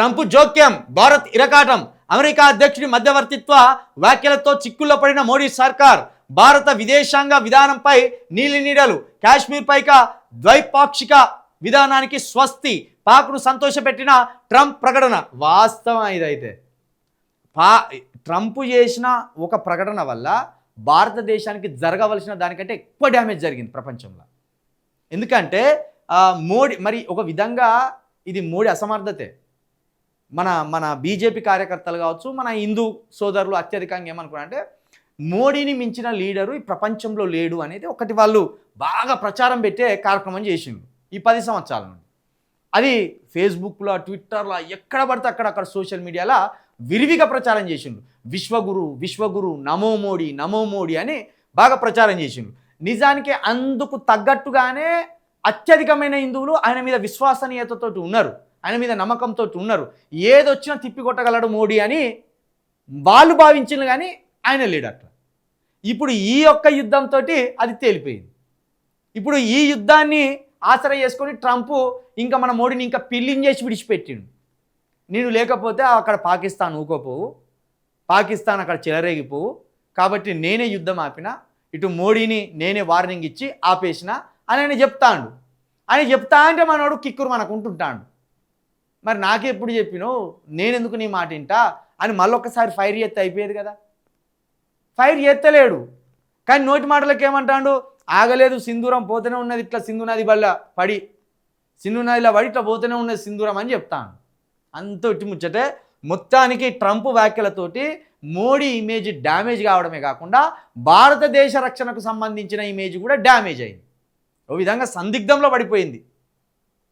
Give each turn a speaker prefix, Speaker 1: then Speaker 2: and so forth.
Speaker 1: Trump జోక్యం Bharat ఇరకాటం America అధ్యక్షుడి మధ్యవర్తిత్వ వ్యాఖ్యలతో చిక్కుల్లో పడిన మోడీ సర్కార్ భారత విదేశాంగ విధానంపై నీలి నీడలు కాశ్మీర్ పైక ద్వైపాక్షిక విధానానికి స్వస్తి పాక్ను సంతోషపెట్టిన ట్రంప్ ప్రకటన. వాస్తవం ఇదైతే. పా ట్రంప్ చేసిన ఒక ప్రకటన వల్ల భారతదేశానికి జరగవలసిన దానికంటే ఎక్కువ డ్యామేజ్ జరిగింది ప్రపంచంలో. ఎందుకంటే మోడీ మరి ఒక విధంగా ఇది మోడీ అసమర్థతే. మన మన బీజేపీ కార్యకర్తలు కావచ్చు మన హిందూ సోదరులు అత్యధికంగా ఏమనుకున్నారంటే మోడీని మించిన లీడరు ఈ ప్రపంచంలో లేడు అనేది ఒకటి వాళ్ళు బాగా ప్రచారం పెట్టే కార్యక్రమం చేసిండు ఈ పది సంవత్సరాల నుండి. అది ఫేస్బుక్లో ట్విట్టర్లో ఎక్కడ పడితే అక్కడ అక్కడ సోషల్ మీడియాలో విరివిగా ప్రచారం చేసిండు విశ్వగురు విశ్వగురు నమో మోడీ నమో మోడీ అని బాగా ప్రచారం చేసిండు నిజానికి అందుకు తగ్గట్టుగానే అత్యధికమైన హిందువులు ఆయన మీద విశ్వసనీయతతో ఉన్నారు. ఆయన మీద నమ్మకంతో ఉన్నారు. ఏదొచ్చినా తిప్పి కొట్టగలడు మోడీ అని వాళ్ళు భావించిన కానీ ఆయన లేడు ఇప్పుడు ఈ యొక్క యుద్ధంతో అది తేలిపోయింది. ఇప్పుడు ఈ యుద్ధాన్ని ఆసరా చేసుకొని ట్రంప్ ఇంకా మన మోడీని ఇంకా పిల్లింగ్ చేసి విడిచిపెట్టిండు. నేను లేకపోతే అక్కడ పాకిస్తాన్ ఊకోపోవు. పాకిస్తాన్ అక్కడ చెలరేగిపోవు. కాబట్టి నేనే యుద్ధం ఆపిన ఇటు మోడీని నేనే వార్నింగ్ ఇచ్చి ఆపేసిన అని ఆయన చెప్తాండు. ఆయన చెప్తా అంటే మనోడు కిక్కురు మనకు ఉంటుంటాడు. మరి నాకెప్పుడు చెప్పినో? నేనెందుకు నీ మాట వింటా? అని మళ్ళొక్కసారి ఫైర్ చేస్తే అయిపోయేది కదా. ఫైర్ చేస్తలేడు. కానీ నోటి మాటలకు ఏమంటాడు? ఆగలేదు సింధూరం పోతూనే ఉన్నది ఇట్లా సింధు నది వల్ల పడి. సింధు నదిలో పడి ఇట్లా పోతూనే ఉన్నది సింధూరం అని చెప్తాను అంత ఇట్టి ముచ్చటే మొత్తానికి ట్రంప్ వ్యాఖ్యలతోటి మోడీ ఇమేజ్ డ్యామేజ్ కావడమే కాకుండా భారతదేశ రక్షణకు సంబంధించిన ఇమేజ్ కూడా డ్యామేజ్ అయింది. ఓ విధంగా సందిగ్ధంలో పడిపోయింది.